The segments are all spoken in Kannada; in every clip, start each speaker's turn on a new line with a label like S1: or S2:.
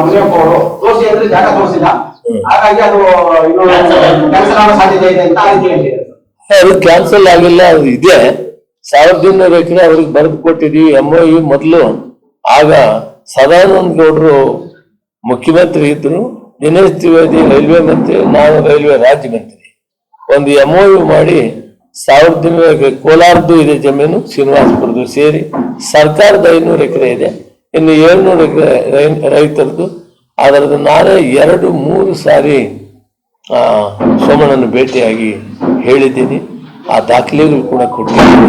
S1: ಮುನಿಯಪ್ಪ ಅವರು ತೋರಿಸಿ ಅಂದ್ರೆ ಜಾಗ ತೋರಿಸಿಲ್ಲ. ಹಾಗಾಗಿ ಅದು ಇನ್ನು ಕ್ಯಾನ್ಸಲ್ ಆಗೋ ಸಾಧ್ಯತೆ ಇದೆ ಅಂತ ಅದಕ್ಕೆ.
S2: ಅದು ಕ್ಯಾನ್ಸಲ್ ಆಗಿಲ್ಲ ಅದು ಇದೆ. ಸಾವಿರದ ಇನ್ನೂರು ಎಕರೆ ಅವ್ರಿಗೆ ಬರೆದು ಕೊಟ್ಟಿದ್ವಿ. ಎಂ ಯು ಮೊದಲು. ಆಗ ಸದಾನಂದ ಗೌಡರು ಮುಖ್ಯಮಂತ್ರಿ ಇದ್ರು. ದಿನೇಶ್ ತ್ರಿವೇದಿ ರೈಲ್ವೆ ಮಂತ್ರಿ ನಾನು ರೈಲ್ವೆ ರಾಜ್ಯ ಮಂತ್ರಿ. ಒಂದು ಎಂ ಯು ಮಾಡಿ ಸಾವಿರದ ಇನ್ನೂರು ಎಕರೆ ಕೋಲಾರದ್ದು ಇದೆ ಜಮೀನು ಶ್ರೀನಿವಾಸಪುರದ್ದು ಸೇರಿ. ಸರ್ಕಾರದ ಐನೂರು ಎಕರೆ ಇದೆ. ಇನ್ನು ಏಳ್ನೂರು ಎಕರೆ ರೈತರದ್ದು. ಅದರದ್ದು ನಾನೇ ಎರಡು, ಮೂರು ಸಾರಿ ಸೋಮಣ್ಣನ ಭೇಟಿಯಾಗಿ ಹೇಳಿದ್ದೀನಿ. ಆ ದಾಖಲೆಗಳು ಕೂಡ ಕೊಟ್ಟಿದ್ದೀನಿ.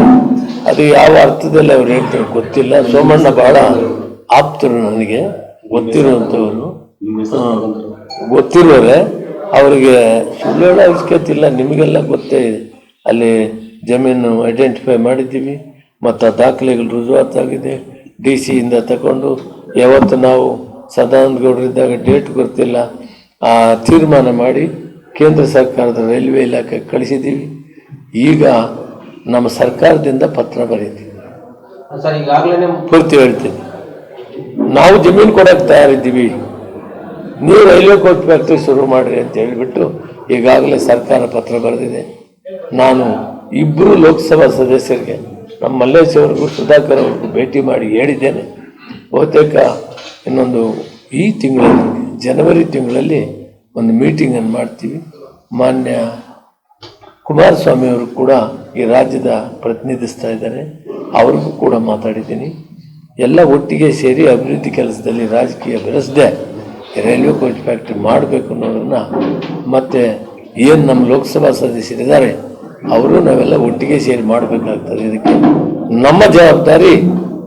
S2: ಅದು ಯಾವ ಅರ್ಥದಲ್ಲಿ ಅವ್ರು ಹೇಳ್ತಾರೆ ಗೊತ್ತಿಲ್ಲ. ಸೋಮಣ್ಣ ಬಹಳ ಆಪ್ತರು ನನಗೆ. ಗೊತ್ತಿರುವಂಥವ್ರು. ಗೊತ್ತಿರೋರೆ. ಅವರಿಗೆ ಸುಳ್ಳು ಹೇಳೋ ಅವಶ್ಯಕತೆ ನಿಮಗೆಲ್ಲ ಗೊತ್ತೇ ಇದೆ. ಅಲ್ಲಿ ಜಮೀನು ಐಡೆಂಟಿಫೈ ಮಾಡಿದ್ದೀವಿ. ಮತ್ತು ಆ ದಾಖಲೆಗಳು ರುಜುವಾತಾಗಿದೆ. ಡಿ ಸಿಯಿಂದ ತಗೊಂಡು ಯಾವತ್ತು ನಾವು ಸದಾನಂದ ಗೌಡರಿದ್ದಾಗ ಡೇಟ್ ಗೊತ್ತಿಲ್ಲ. ಆ ತೀರ್ಮಾನ ಮಾಡಿ ಕೇಂದ್ರ ಸರ್ಕಾರದ ರೈಲ್ವೆ ಇಲಾಖೆ ಕಳಿಸಿದ್ದೀವಿ. ಈಗ ನಮ್ಮ ಸರ್ಕಾರದಿಂದ ಪತ್ರ ಬರೀತೀವಿ. ಪೂರ್ತಿ ಹೇಳ್ತೀನಿ. ನಾವು ಜಮೀನು ಕೊಡಕ್ಕೆ ತಯಾರಿದ್ದೀವಿ. ನೀವು ರೈಲ್ವೆ ಕೋಚ್ ಫ್ಯಾಕ್ಟ್ರಿ ಶುರು ಮಾಡಿರಿ ಅಂತ ಹೇಳಿಬಿಟ್ಟು ಈಗಾಗಲೇ ಸರ್ಕಾರ ಪತ್ರ ಬರೆದಿದೆ. ನಾನು ಇಬ್ಬರು ಲೋಕಸಭಾ ಸದಸ್ಯರಿಗೆ ನಮ್ಮ ಮಲ್ಲೇಶ್ ಸುಧಾಕರ್ ಅವ್ರಿಗೂ ಭೇಟಿ ಮಾಡಿ ಹೇಳಿದ್ದೇನೆ. ಬಹುತೇಕ ಇನ್ನೊಂದು ಈ ತಿಂಗಳಲ್ಲಿ, ಜನವರಿ ತಿಂಗಳಲ್ಲಿ ಒಂದು ಮೀಟಿಂಗನ್ನು ಮಾಡ್ತೀವಿ. ಮಾನ್ಯ ಕುಮಾರಸ್ವಾಮಿ ಅವರು ಕೂಡ ಈ ರಾಜ್ಯದ ಪ್ರತಿನಿಧಿಸ್ತಾ ಇದ್ದಾರೆ. ಅವ್ರಿಗೂ ಕೂಡ ಮಾತಾಡಿದ್ದೀನಿ. ಎಲ್ಲ ಒಟ್ಟಿಗೆ ಸೇರಿ ಅಭಿವೃದ್ಧಿ ಕೆಲಸದಲ್ಲಿ ರಾಜಕೀಯ ಬೆಳೆಸದೆ ರೈಲ್ವೆ ಕೋಚ್ ಫ್ಯಾಕ್ಟ್ರಿ ಮಾಡಬೇಕು ಅನ್ನೋದನ್ನು ಮತ್ತೆ ಏನು ನಮ್ಮ ಲೋಕಸಭಾ ಸದಸ್ಯರಿದ್ದಾರೆ ಅವರು ನಾವೆಲ್ಲ ಒಟ್ಟಿಗೆ ಸೇರಿ ಮಾಡಬೇಕಾಗ್ತದೆ. ಇದಕ್ಕೆ ನಮ್ಮ ಜವಾಬ್ದಾರಿ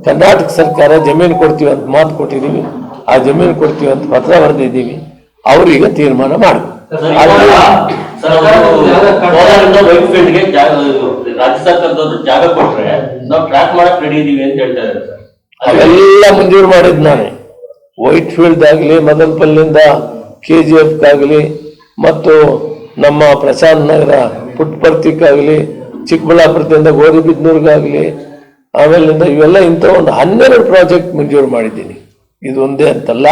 S2: ಕರ್ನಾಟಕ ಸರ್ಕಾರ ಜಮೀನು ಕೊಡ್ತೀವಿ ಅಂತ ಮಾತು ಕೊಟ್ಟಿದ್ದೀವಿ. ಆ ಜಮೀನು ಕೊಡ್ತೀವಿ ಅಂತ ಪತ್ರ ಬರೆದಿದ್ದೀವಿ. ಅವ್ರೀಗ ತೀರ್ಮಾನ ಮಾಡಬೇಕು. ಅವೆಲ್ಲ ಮಂಜೂರು ಮಾಡಿದ್ ನಾನೇ. ವೈಟ್ ಫೀಲ್ಡ್ ಆಗಲಿ ಮದನ್ಪಲ್ಲಿಂದ ಕೆ ಜಿ ಎಫ್ ಆಗಲಿ ಮತ್ತು ನಮ್ಮ ಪ್ರಶಾಂತ್ ನಗರ ಪುಟ್ಪರ್ತಿಗಾಗಲಿ, ಚಿಕ್ಕಬಳ್ಳಾಪುರದಿಂದ ಗೋರಿಬಿದ್ನೂರ್ಗಾಗಲಿ, ಆಮೇಲಿಂದ ಇವೆಲ್ಲ ಇಂಥ ಒಂದು ಹನ್ನೆರಡು ಪ್ರಾಜೆಕ್ಟ್ ಮಂಜೂರು ಮಾಡಿದ್ದೀನಿ. ಇದು ಒಂದೇ ಅಂತಲ್ಲ,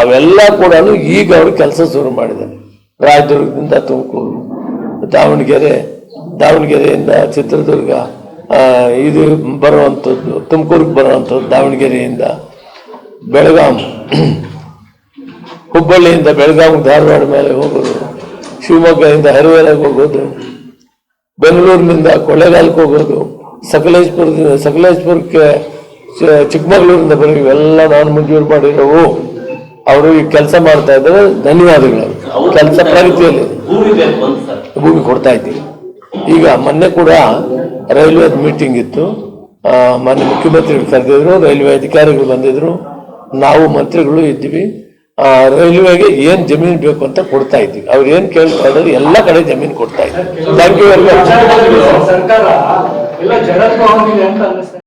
S2: ಅವೆಲ್ಲ ಕೂಡ ಈಗ ಅವರು ಕೆಲಸ ಶುರು ಮಾಡಿದ್ದಾರೆ. ರಾಯದುರ್ಗದಿಂದ ತುಮಕೂರು, ದಾವಣಗೆರೆ, ದಾವಣಗೆರೆಯಿಂದ ಚಿತ್ರದುರ್ಗ ಇದು ಬರುವಂಥದ್ದು, ತುಮಕೂರಿಗೆ ಬರುವಂಥದ್ದು ದಾವಣಗೆರೆಯಿಂದ ಬೆಳಗಾಂ. ಹುಬ್ಬಳ್ಳಿಯಿಂದ ಬೆಳಗಾಂ ಧಾರವಾಡ ಮೇಲೆ ಹೋಗೋದು. ಶಿವಮೊಗ್ಗದಿಂದ ಹರಿವೇರಿಗೆ ಹೋಗೋದು ಬೆಂಗಳೂರಿನಿಂದ ಕೊಳ್ಳೇಗಾಲಕ್ಕೆ ಹೋಗೋದು ಸಕಲೇಶ್ಪುರದಿಂದ ಸಕಲೇಶ್ಪುರಕ್ಕೆ ಚಿಕ್ಕಮಗಳೂರಿಂದ ಬರೋ ಇವೆಲ್ಲ ನಾನು ಮಂಜೂರು ಮಾಡಿರೋವು. ಅವರು ಈ ಕೆಲಸ ಮಾಡ್ತಾ ಇದ್ದಾರೆ ಧನ್ಯವಾದಗಳು. ಕೆಲಸ ಪ್ರಗತಿಯಲ್ಲಿ
S3: ಭೂಮಿ
S2: ಕೊಡ್ತಾ ಇದ್ದೀವಿ. ಈಗ ಮೊನ್ನೆ ಕೂಡ ರೈಲ್ವೆ ಮೀಟಿಂಗ್ ಇತ್ತು. ಮೊನ್ನೆ ಮುಖ್ಯಮಂತ್ರಿಗಳು ಕರೆದಿದ್ರು ರೈಲ್ವೆ ಅಧಿಕಾರಿಗಳು ಬಂದಿದ್ರು. ನಾವು ಮಂತ್ರಿಗಳು ಇದ್ದೀವಿ. ಆ, ರೈಲ್ವೆಗೆ ಏನ್ ಜಮೀನು ಬೇಕು ಅಂತ ಕೊಡ್ತಾ ಇದ್ವಿ ಅವ್ರು ಏನ್ ಕೇಳ್ತಾ ಇದ್ರು ಎಲ್ಲ ಕಡೆ ಜಮೀನು ಕೊಡ್ತಾ ಇದ್ದೀವಿ. Thank you very much